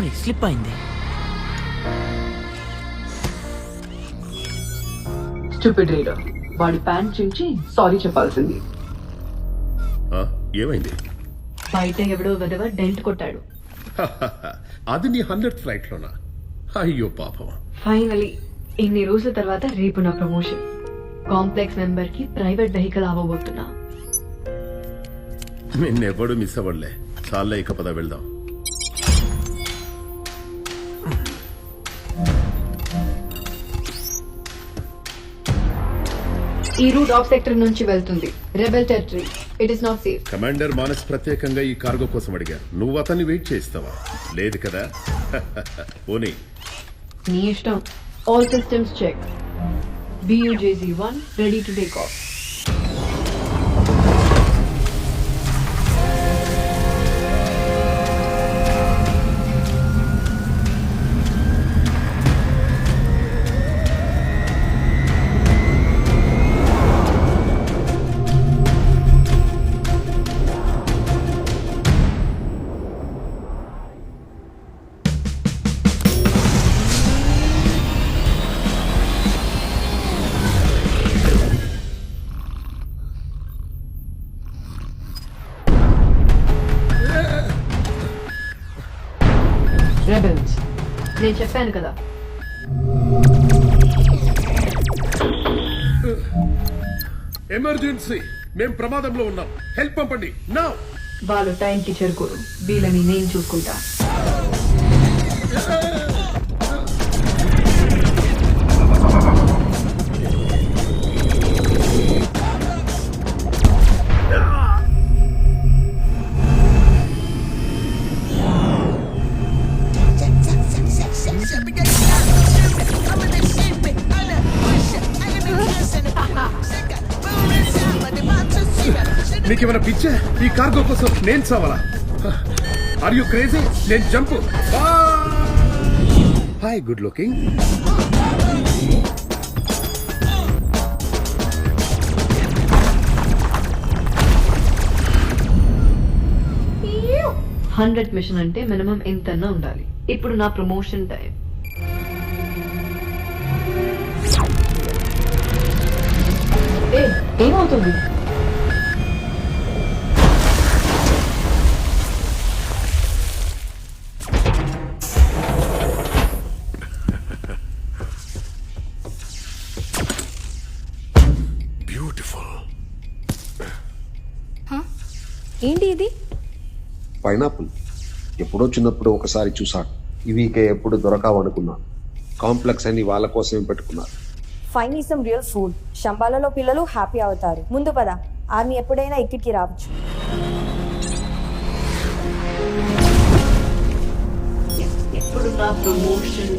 Sorry slip అయింది. Stupid reader వాడి pant చించి సారీ చెప్పాల్సింది. ఆ, ఏమైంది? బయట ఎవడో విధవ డెంట్ కొట్టాడు. అది నీ హండ్రెడ్ ఫ్లైట్ లోనా అయ్యో పాపం. ఫైనలీ ఇన్ని రోజుల తర్వాత రేపు నా ప్రమోషన్ కాంప్లెక్స్ మెంబర్కి ప్రైవేట్ వెహికల్ అవ్వబోతున్నా నిన్నెవడు మిస్ అవ్వలే చాలా ఇక పద వెళ్దాం. ఈ రూట్ ఆఫ్ సెక్టర్ నుంచి వెళ్తుంది. Rebel territory it is not safe commander Manas ప్రత్యేకంగా ఈ కార్గో కోసం అడిగారు. నువ్వు అతన్ని వెయిట్ చేస్తావా లేదు కదా? పోనీ. నీ ఇష్టం. All systems check B U J G one ready to take చెప్పాను కదా. ఎమర్జెన్సీ. మేం ప్రమాదంలో ఉన్నాం. హెల్ప్ పంపండి. నా. వాళ్ళు టైంకి చేరుకోరు. వీళ్ళని నేను చూసుకుంటా. నీకేమైనా పిచ్చా? ఈ కార్గో కోసం నేను చావాలా? ఆర్ యు క్రేజీ నేను jump. Hi good looking hundred mission అంటే మినిమం ఎంతన్నా ఉండాలి. ఇప్పుడు నా ప్రమోషన్ టైం. ఏ ఏమవుతుంది? ఏంటి ఇది? పైనాపిల్. ఎప్పుడో చిన్నప్పుడు ఒకసారి చూశాను ఇవి ఇక ఎప్పుడు దొరకావనుకున్నాను కాంప్లెక్స్ అని వాళ్ళ కోసమే పెట్టుకున్నారు. ఫైన్ ఈ సమ్ రియల్ ఫుడ్. శంబాలలో పిల్లలు హ్యాపీ అవుతారు. ముందు పద. ఆర్మీ ఎప్పుడైనా ఇక్కడికి రావచ్చు. ఇప్పుడు నా ప్రమోషన్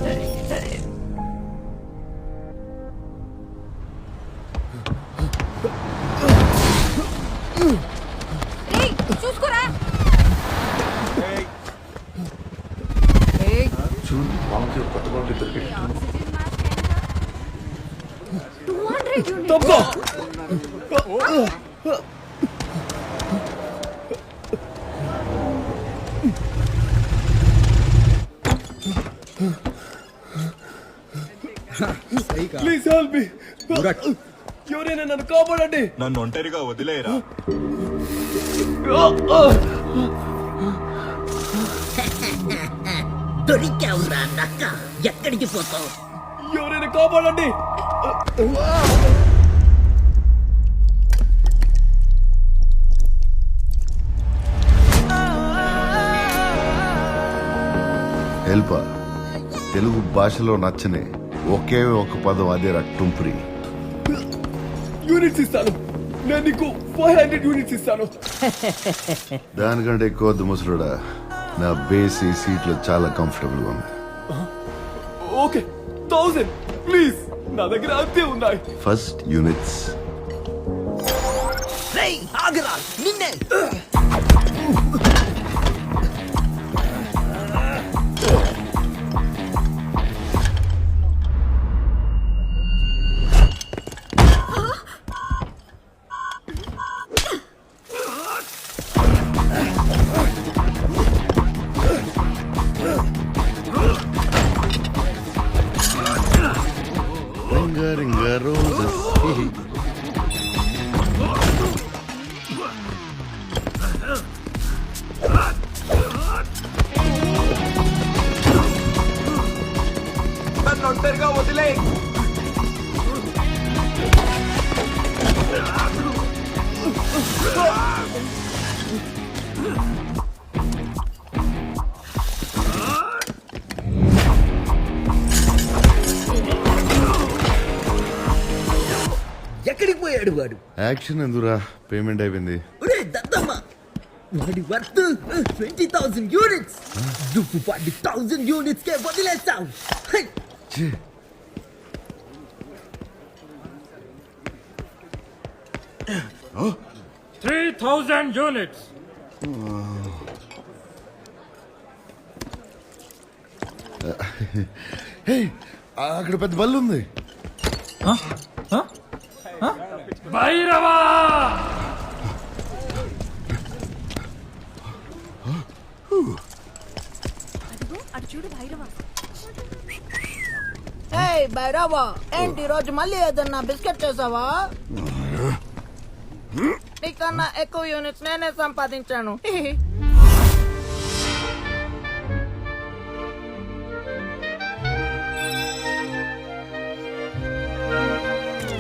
ప్లీజ్ హెల్ప్ మీ ఎవరైనా నన్ను కాపాడండి. నన్ను ఒంటరిగా వదిలేయరా. దొరికావురా నక్క. ఎక్కడికి పోతావు? ఎవరైనా కాపాడండి. హెల్ప్. తెలుగు భాషలో నచ్చని ఒకే ఒక పదం అదే రక్తుంపురి యూనిట్స్ ఇస్తాను. నేను నీకు ఫైవ్ హండ్రెడ్ యూనిట్స్ ఇస్తాను. దానికంటే ఎక్కువ వద్దు ముసలుడా. నా బేస్ ఈ సీట్లో చాలా కంఫర్టబుల్గా ఉంది. ఓకే థౌసండ్ ప్లీజ్ నా దగ్గర అంతే ఉన్నాయి. ఫస్ట్ యూనిట్స్ నన్ను. ఎక్కడికి పోయాడు వాడు? యాక్షన్ ఎందురా పేమెంట్ అయిపోయింది. ఒరే దద్దమ్మ! వాడి వర్త్ ట్వంటీ థౌసండ్ యూనిట్స్. నువ్వు వాడి థౌసండ్ యూనిట్స్ కే వదిలేస్తావు Three thousand units. హే అక్కడ పెద్ద బల్లు ఉంది! ఏయ్ భైరవా ఏంటి రోజు మళ్ళీ ఏదన్నా బిస్కెట్ చేసావా? నీకన్నా ఎక్కువ యూనిట్స్ నేనే సంపాదించాను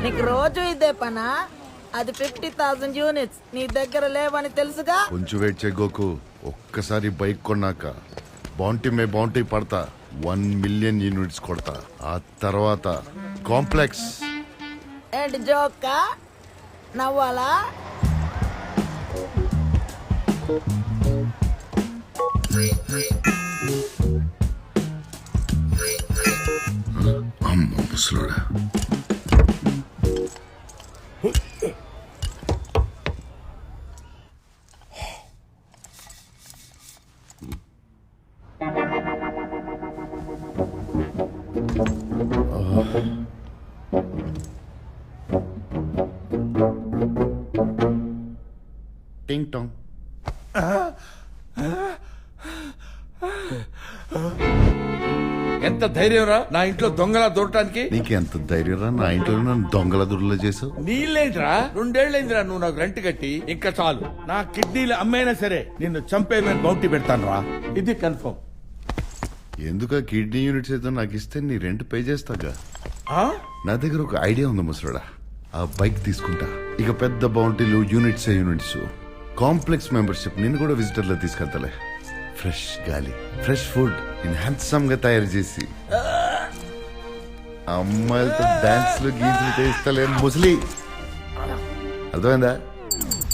నీకు రోజు ఇదే పనా అది ఫిఫ్టీ థౌసండ్ యూనిట్స్ నీ దగ్గర లేవని తెలుసుగా? కొంచెం వెయిట్ చేయగోకు ఒక్కసారి బైక్ కొన్నాక. బౌంటీ మే బౌంటీ పడతా. వన్ మిలియన్ యూనిట్స్ కొడతా. ఆ తర్వాత కాంప్లెక్స్ ఏంటి జోక్క? నవ్వాలా? అమ్మ ముసలోడా. ధైర్యం రా. నా ఇంట్లో దొంగలా దూరటానికి నీకు ఎంత ధైర్యం రా? నా ఇంట్లో నన్ను దొంగల దుర్లో చేసావు? నీళ్ళేంట్రా? రెండేళ్ళైందిరా నువ్వు నాకు రెంట్ కట్టి. ఇంకా చాలు. నా కిడ్నీలు అమ్మైనా సరే నిన్ను చంపేమని బౌంటీ పెడతాను రా ఇది కన్ఫర్మ్ ఎందుకు కిడ్నీ యూనిట్స్ ఏదో నాకు ఇస్తే నీ రెంట్ పే చేస్తాగా? నా దగ్గర ఒక ఐడియా ఉంది ముసలోడా. ఆ బైక్ తీసుకుంటా. ఇక పెద్ద బౌంటీలు యూనిట్స్ యూనిట్స్. కాంప్లెక్స్ మెంబర్షిప్ నేను కూడా విజిటర్లో తీసుకెళ్తలే. ఫ్రెష్ గాలి ఫ్రెష్ ఫుడ్ నేను హ్యాండ్సమ్గా తయారు చేసి. అమ్మాయిలతో డాన్స్లో గీతులు చేస్తలే ముసలి. అర్థమైందా?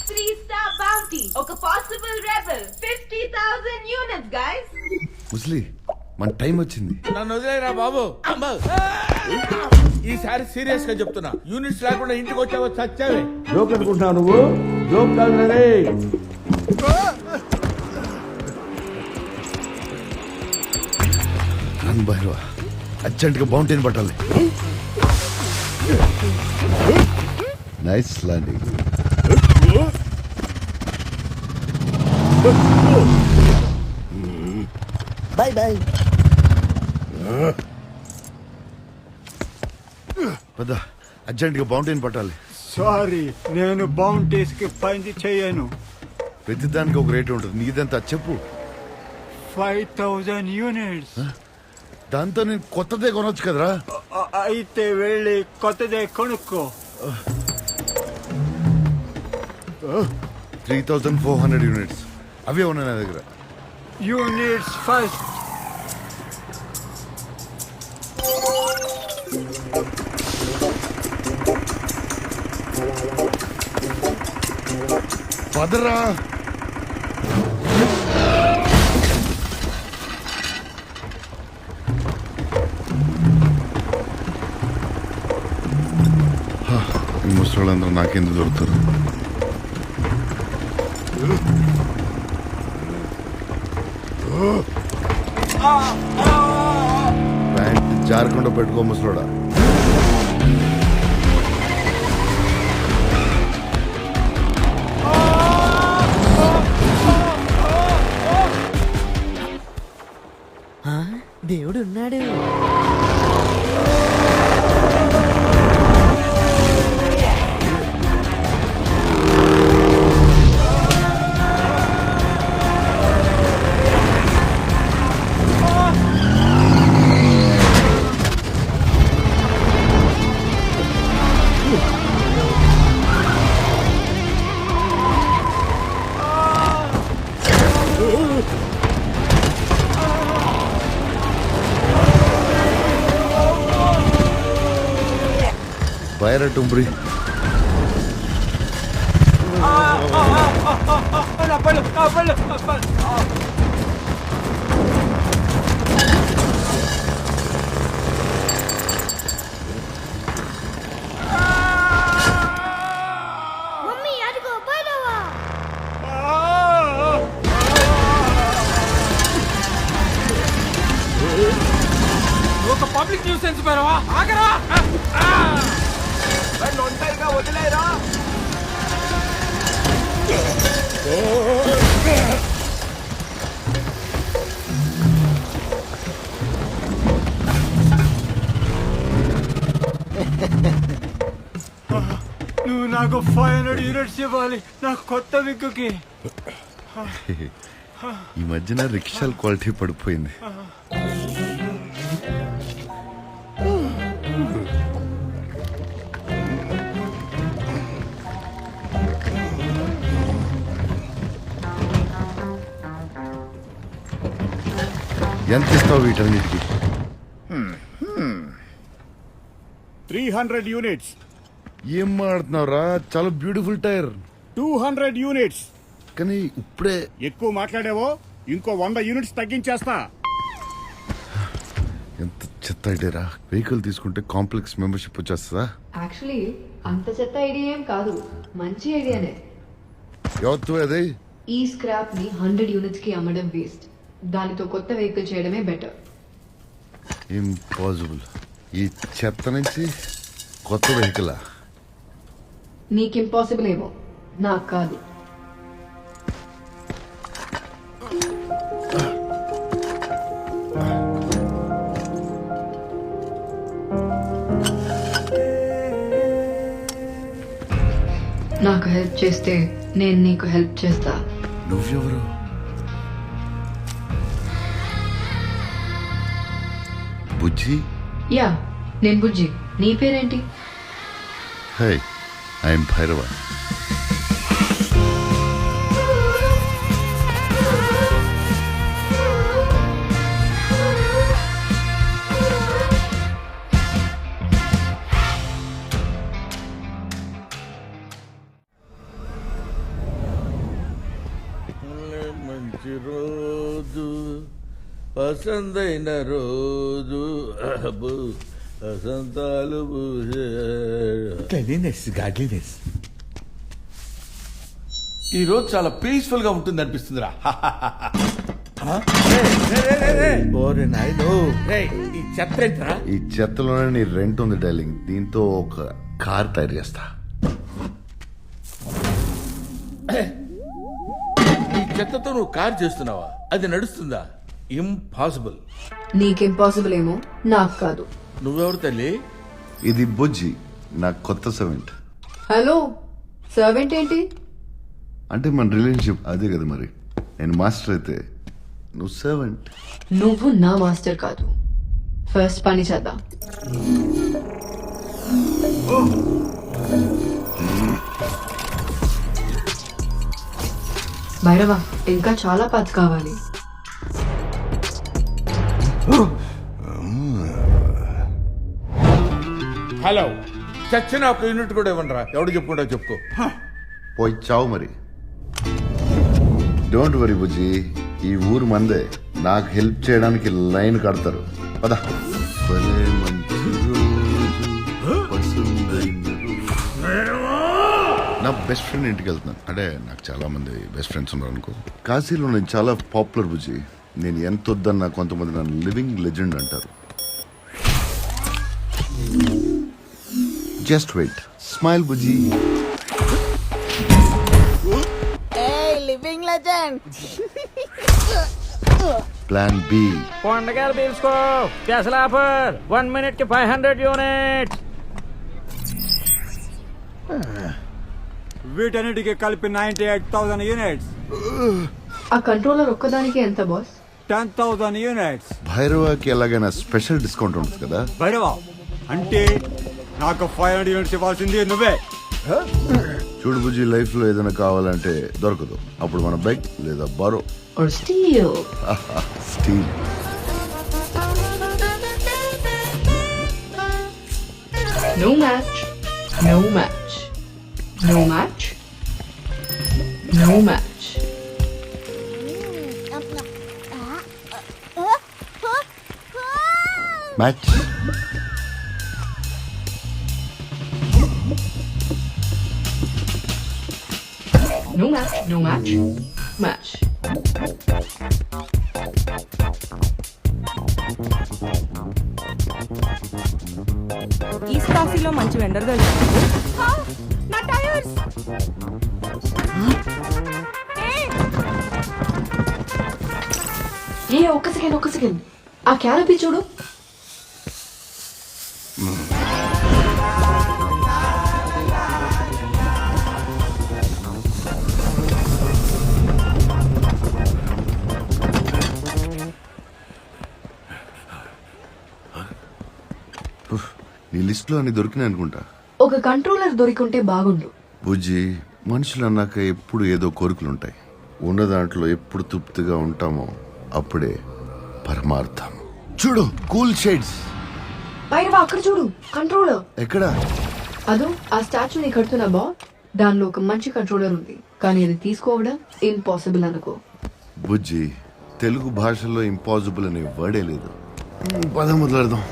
త్రీ స్టార్ బౌంటీ ఒక possible rebel fifty thousand units guys ముసలి మన టైం వచ్చింది. నన్ను వదిలేరా బాబు? అమ్మా. ఈసారి సీరియస్గా చెప్తున్నా. యూనిట్స్ లేకుండా ఇంటికి వచ్చావో చచ్చావే. జోక్ అనుకుంటున్నావు నువ్వు? జోక్ కాదు రే. భైరవ అర్జెంట్గా బౌంటీని పట్టాలి. Nice landing. బాయ్ బాయ్ పద అర్జెంట్గా బౌంటీని పట్టాలి. సారీ నేను బౌంటీస్కి పని చేయను. ప్రతి దానికి ఒక రేట్ ఉంటుంది. నీదంతా చెప్పు. Five thousand units. దాంతో నేను కొత్తదే కొనొచ్చు కదరా అయితే వెళ్ళి కొత్తదే కొనుక్కో three thousand four hundred units అవే ఉన్నాయి నా దగ్గర. యూనిట్స్ ఫస్ట్ పదరా వీళ్ళందరూ నాకెందుకు దొరుకుతారు ప్యాంట్ జారకుండా పెట్టుకో ముసలోడా. దేవుడు ఉన్నాడు బాయ్ టుంబ్రి ఒక పబ్లిక్ న్యూస్ సెన్స్ పేరవా ఆగరా! నువ్వు నాకు ఫైవ్ హండ్రెడ్ యూనిట్స్ ఇవ్వాలి నా కొత్త విగ్గుకి. ఈ మధ్యన రిక్షాల క్వాలిటీ పడిపోయింది. ఎంత ఇస్తావు వీటన్నిటికి? త్రీ హండ్రెడ్ యూనిట్స్ ఏం మాడుతున్నావురా చాలా beautiful tyre two hundred units కానీ ఇప్పుడే ఎక్కువ మాట్లాడావో ఇంకో వంద యూనిట్స్ తగ్గించేస్తా. ఎంత చెత్త ఐడియారా? వెహికల్ తీసుకుంటే కాంప్లెక్స్ మెంబర్షిప్ వచ్చేస్తుందా? యాక్చువల్లీ అంత చెత్త ఐడియా ఏం కాదు. మంచి ఐడియానే ఎవత్తు అది? ఈ స్క్రాప్ని హండ్రెడ్ యూనిట్స్కి అమ్మడం వేస్ట్ దానితో కొత్త వెహికల్ చేయడమే బెటర్. ఇంపాసిబుల్. ఈ చెత్త నుంచి కొత్త వెహికలా? నీకు ఇంపాసిబుల్ ఏమో. నాకు కాదు. నాకు హెల్ప్ చేస్తే నేను నీకు హెల్ప్ చేస్తా. నువ్వెవరు? బుజ్జి? యా నేను బుజ్జి. నీ పేరేంటి? Hi I'm Bhairava. మంచి రోజు. పసందైన రోజు అబ్బో, వసంతాలు క్లీనినెస్ గాడ్లీనెస్ ఈ రోజు చాలా పీస్ఫుల్గా ఉంటుంది అనిపిస్తుందిరా. ఓరే నాయనో ఈ చెత్త ఏంట్రా? ఈ చెత్తలోనే నీ రెంట్ ఉంది డార్లింగ్ దీంతో ఒక కార్ తయారు చేస్తా. ఈ చెత్తతో నువ్వు కార్ చేస్తున్నావా? అది నడుస్తుందా? ఇంపాసిబుల్ నీకు ఇంపాసిబుల్ ఏమో నాకు కాదు నువ్వెవరు తల్లి? ఇది బుజ్జి నా కొత్త సెవెంట్ హలో సర్వెంట్ ఏంటి? అంటే మన రిలేషన్షిప్ అదే కదా మరి. నేను మాస్టర్ అయితే నువ్వు సెవెంట్ నువ్వు నా మాస్టర్ కాదు. ఫస్ట్ పని చేద్దాం. భైరవ ఇంకా చాలా పాత్స్ కావాలి. హలో. చచ్చిన ఒక యూనిట్ కూడా ఇవ్వండిరా. ఎవడు చెప్పుకుంటా చెప్పుకో. పోయి చావు మరి. Don't worry Bujji. ఈ ఊరు మందే. నాకు హెల్ప్ చేయడానికి లైన్ కడతారు. పదా. నా బెస్ట్ ఫ్రెండ్ ఇంటికి వెళ్తున్నాను. అంటే నాకు చాలా మంది బెస్ట్ ఫ్రెండ్స్ ఉన్నారు అనుకో కాశీలో నేను చాలా పాపులర్ బుజ్జి. నేను ఎంత వద్దన్నా కొంతమంది నన్ను లివింగ్ లెజెండ్ అంటారు. Just wait. స్మైల్ బుజ్జి. ఏ లివింగ్ లెజెండ్. Plan B. పండగలు తీసుకో. స్పెషల్ ఆఫర్ వన్ మినిట్కి ఫైవ్ హండ్రెడ్ యూనిట్స్. వీటన్నిటికి కలిపి నైన్టీ ఎయిట్ థౌసండ్ యూనిట్స్. ఆ కంట్రోలర్ ఒక్కదానికి ఎంత బాస్? Ten thousand units. భైరవాకి ఎలాగైనా స్పెషల్ డిస్కౌంట్ ఉంటుంది కదా? భైరవా అంటే నాకు ఫైవ్ హండ్రెడ్ యూనిట్స్ ఇవ్వాల్సింది నువ్వే. చూడు బుజ్జి లైఫ్లో ఏదైనా కావాలంటే దొరకదు. అప్పుడు మన బైక్ లేదా borrow. Or steal steal. No match. No match. No match. No match. Match No match. No match. Match. East కాశీలో మంచి వెండర్ దొరికింది నా టైర్స్ ఏ ఒక్క సెకండ్ ఒక్క సెకండ్ ఆ క్యారపీ చూడు నీ లిస్ట్లో అన్ని దొరికినాయి అనుకుంటా. ఒక కంట్రోలర్ దొరికుంటే బాగుండు. బుజ్జి మనుషులు అన్నాక ఎప్పుడు ఏదో కోరికలు ఉంటాయి. ఉన్న దాంట్లో ఎప్పుడు తృప్తిగా ఉంటామో అప్పుడే పరమార్థం. చూడు కూల్ షేడ్స్. పైన వా, అక్కడ చూడు కంట్రోలర్. ఎక్కడ? అదో ఆ స్టాచ్యూని కడుతున్నా బా. దానిలో ఒక మంచి కంట్రోలర్ ఉంది. కానీ అది తీసుకోవడం ఇంపాసిబుల్ అనుకో. బుజ్జి తెలుగు భాషలో ఇంపాసిబుల్ అనే వర్డే లేదు. పద మొదలెడదాం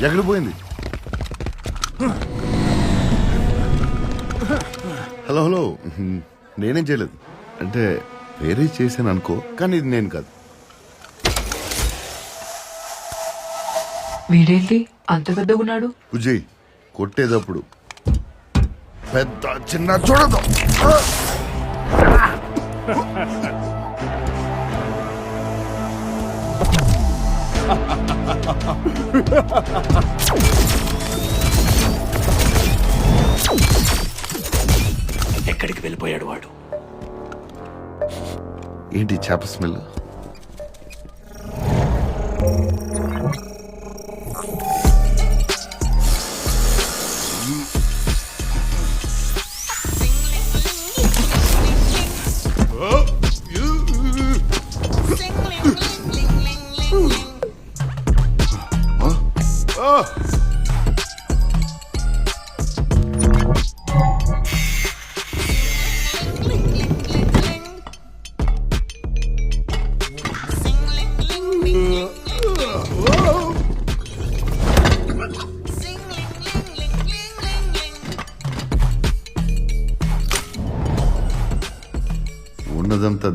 ఎక్కడ పోయింది హలో హలో. నేనేం చేయలేదు. అంటే వేరే చేశాను అనుకో కానీ ఇది నేను కాదు. వీడేంటి? అంత పెద్దగా ఉన్నాడు ఉజయ్ కొట్టేటప్పుడు పెద్ద చిన్న చూడదు. ఎక్కడికి వెళ్ళిపోయాడు వాడు? ఏంటి చేప స్మెల్?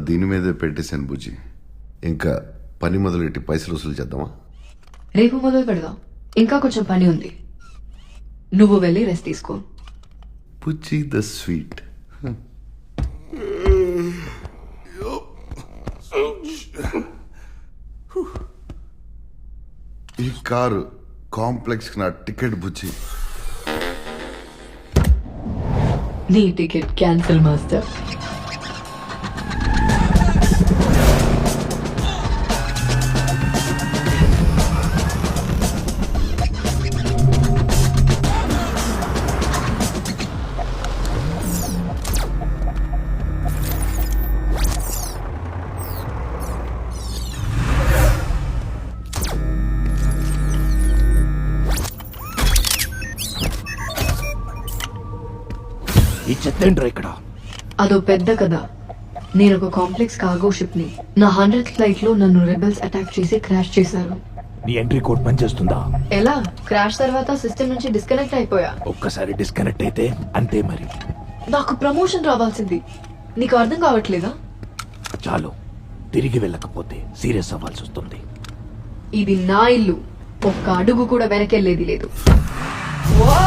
దీని మీదే పెట్టేశాను బుజ్జి. ఇంకా పని మొదలెట్టి పైసలు వసూలు చేద్దామా? రేపు మొదలు పెడదాం. ఇంకా కొంచెం పని ఉంది. నువ్వు వెళ్ళి రెస్ట్ తీసుకో. Bujji the sweet. ఈ కారు కాంప్లెక్స్ నా టికెట్ బుజ్జి. నీ టికెట్ క్యాన్సిల్ మాస్టర్. చెత్త ఇక్కడ? అదో పెద్ద కథ. నేను ఒక కాంప్లెక్స్ కార్గో షిప్ని నా హండ్రెడ్ ఫ్లైట్లో నన్ను రెబెల్స్ అటాక్ చేసి క్రాష్ చేశారు. నీ ఎంట్రీ కోడ్ పనిచేస్తుందా? ఎలా? క్రాష్ తర్వాత సిస్టమ్ నుంచి డిస్కనెక్ట్ అయిపోయా? ఒక్కసారి డిస్కనెక్ట్ అయితే అంతే మరి. నాకు ప్రమోషన్ రావాల్సింది. నీకు అర్థం కావట్లేదా? చాలు. తిరిగి వెళ్ళకపోతే సీరియస్ అవ్వాల్సి వస్తుంది. ఇది నా ఇల్లు. ఒక్క అడుగు కూడా వెనకెళ్ళేది లేదు. ఏ-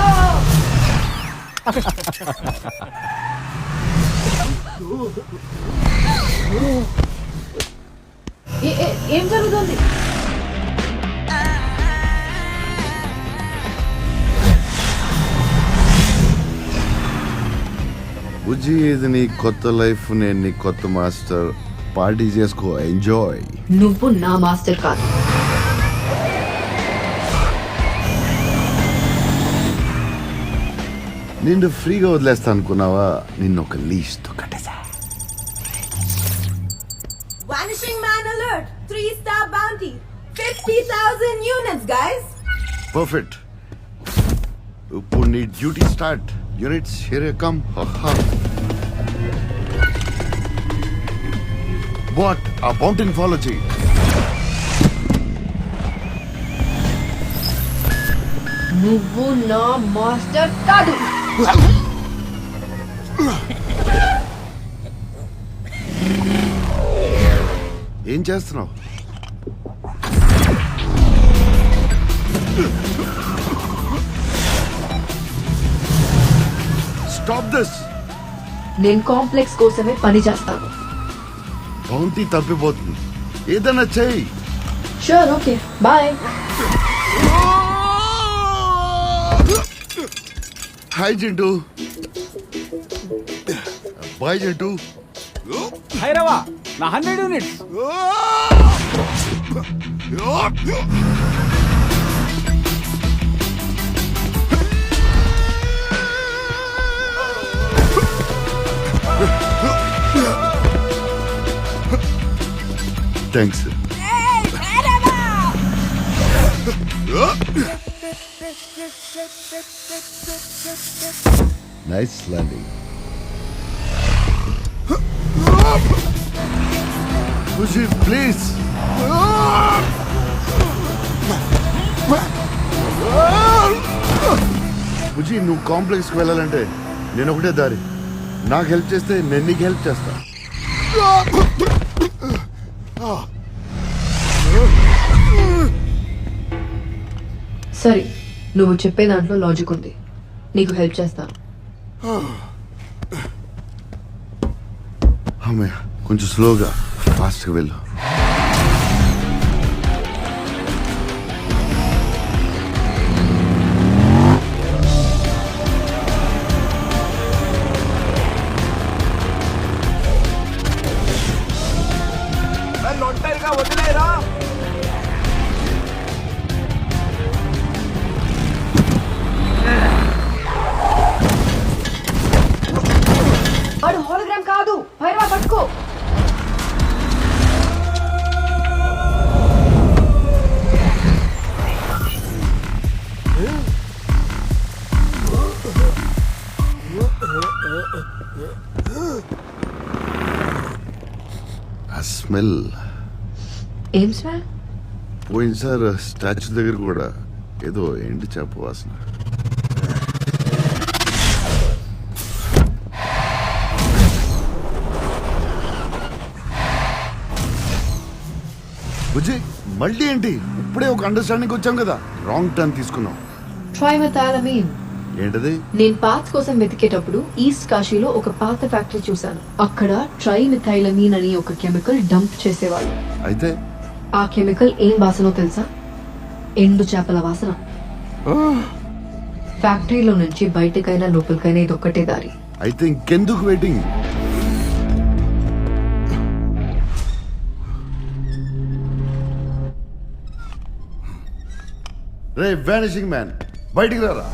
ఏ- జరుగుతుంది? బుజ్జి ఇది నీ కొత్త లైఫ్ నేను నీ కొత్త మాస్టర్. పార్టీ చేసుకో ఎంజాయ్. నువ్వు నా మాస్టర్ కాదు. నిన్ను ఫ్రీగా వదిలేస్తా అనుకున్నావా నిన్ను ఒక లీజ్తో కట్టేసా vanishing man alert three star bounty fifty thousand units guys perfect ఇప్పుడు నీ duty start. Units here come what ఆ బౌంటీని ఫాలో చేయి. నువ్వు నా మాస్టర్ కాదు. ఏం చేస్తున్నావు? స్టాప్ దిస్ నేను కాంప్లెక్స్ కోసమే పని చేస్తాను. బౌంటీ తప్పిపోతుంది. ఏదైనా చెయ్యి. Sure okay bye hi Chintu bye Chintu హైరవా నా hundred units thanks nice landing Kushi please Bujji నువ్వు కాంప్లెక్స్కి వెళ్ళాలంటే నేను ఒకటే దారి. నాకు హెల్ప్ చేస్తే నేను నీకు హెల్ప్ చేస్తా. సరే నువ్వు చెప్పే దాంట్లో లాజిక్ ఉంది. నీకు హెల్ప్ చేస్తాను. అమ్మయ్య కొంచెం స్లోగా ఫాస్ట్గా వెళ్ళు. ఆ స్మెల్. ఏం స్మెల్? పోయినసారి స్టాచ్యూ దగ్గర కూడా ఏదో ఎండి చేప వాసన. బుజ్జి మళ్ళీ ఏంటి? ఇప్పుడే ఒక అండర్స్టాండింగ్ వచ్చాం కదా. రాంగ్ టర్న్ తీసుకున్నాం. ట్రైమెథాలమీన్ ఏంటది? నేను పాత్స్ కోసం వెతికేటప్పుడు ఈస్ట్ కాశీలో ఒక పాత ఫ్యాక్టరీ చూశాను. అక్కడ ట్రైమిథైలమీన్ అని ఒక కెమికల్ డంప్ చేసేవాళ్ళు. అయితే? ఆ కెమికల్ ఏం వాసనో తెలుసా? ఎండు చేపల వాసన. ఫ్యాక్టరీలో నుంచి బయటకైనా లోపలికైనా ఇది ఒక్కటే దారి. అయితే ఇంకెందుకు వెయిటింగ్ రే వానిషింగ్ మ్యాన్ బయటికి రారా?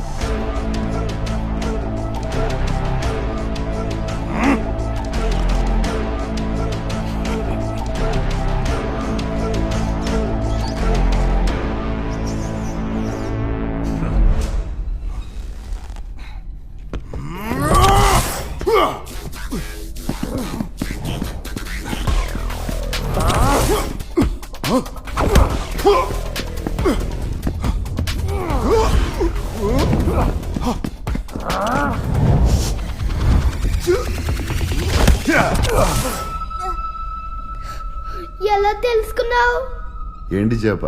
ఏంటి చేప?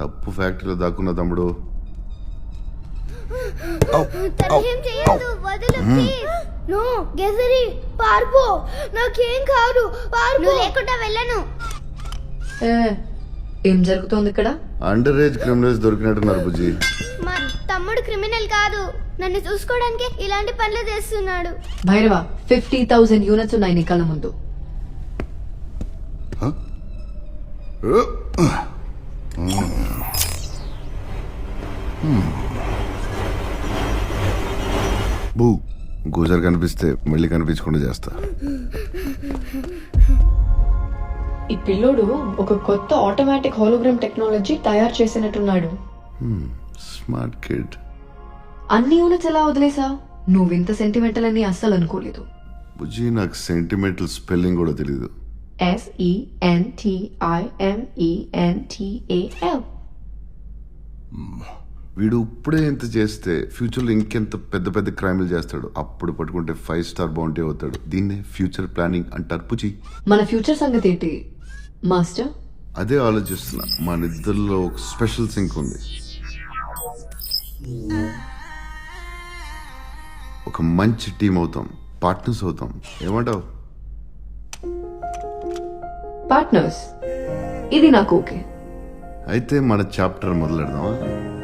తప్పు ఫ్యాక్టరీలో దాక్కున్న తమ్ముడు. నో గెజరి పార్పో. నాకేం కాదు పార్పో. లేకుండా వెళ్ళను. ఏ, ఏం జరుగుతోంది ఇక్కడ? అండర్ ఏజ్ క్రిమినల్స్ దొరికినట్టున్నారు బుజ్జి. మా తమ్ముడు క్రిమినల్ కాదు. నన్ను చూసుకోవడానికి ఇలాంటి పనులు చేస్తున్నాడు. భైరవ ఫిఫ్టీ థౌసండ్ యూనిట్స్ ఉన్నాయి నీ కళ్ళ ముందు. ఇంకోసారి కనిపిస్తే మళ్ళీ కనిపించకుండా చేస్తా. ఈ పిల్లోడు ఒక కొత్త ఆటోమేటిక్ హోలోగ్రామ్ టెక్నాలజీ తయారు చేసినట్టున్నాడు. స్మార్ట్ కిడ్ అన్ని యూనిట్స్ ఎలా వదిలేసా? నువ్వు ఇంత సెంటిమెంటల్ అని అస్సలు అనుకోలేదు. బుజ్జి నాకు సెంటిమెంటల్ స్పెల్లింగ్ కూడా తెలియదు ఎస్ఈఎన్టిఐఎంఈఎన్టిఏఎల్ వీడు ఇప్పుడే ఎంత చేస్తే ఫ్యూచర్లో ఇంకెంత పెద్ద పెద్ద క్రైమ్లు చేస్తాడు. అప్పుడు పట్టుకుంటే ఫైవ్ స్టార్ బౌంటీ అవుతాడు. దీన్నే ఫ్యూచర్ ప్లానింగ్ అంటారు పుచి. మన ఫ్యూచర్ సంగతి ఏంటి? మాస్టర్ అదే ఆలోచిస్తున్నా. మా నిద్రలో ఒక స్పెషల్ సింక్ ఉంది. ఒక మంచి టీం అవుతాం. పార్ట్నర్స్ అవుతాం. ఏమంటావు? పార్ట్నర్స్ ఇది నాకు ఓకే. అయితే మన చాప్టర్ మొదలెడదామా?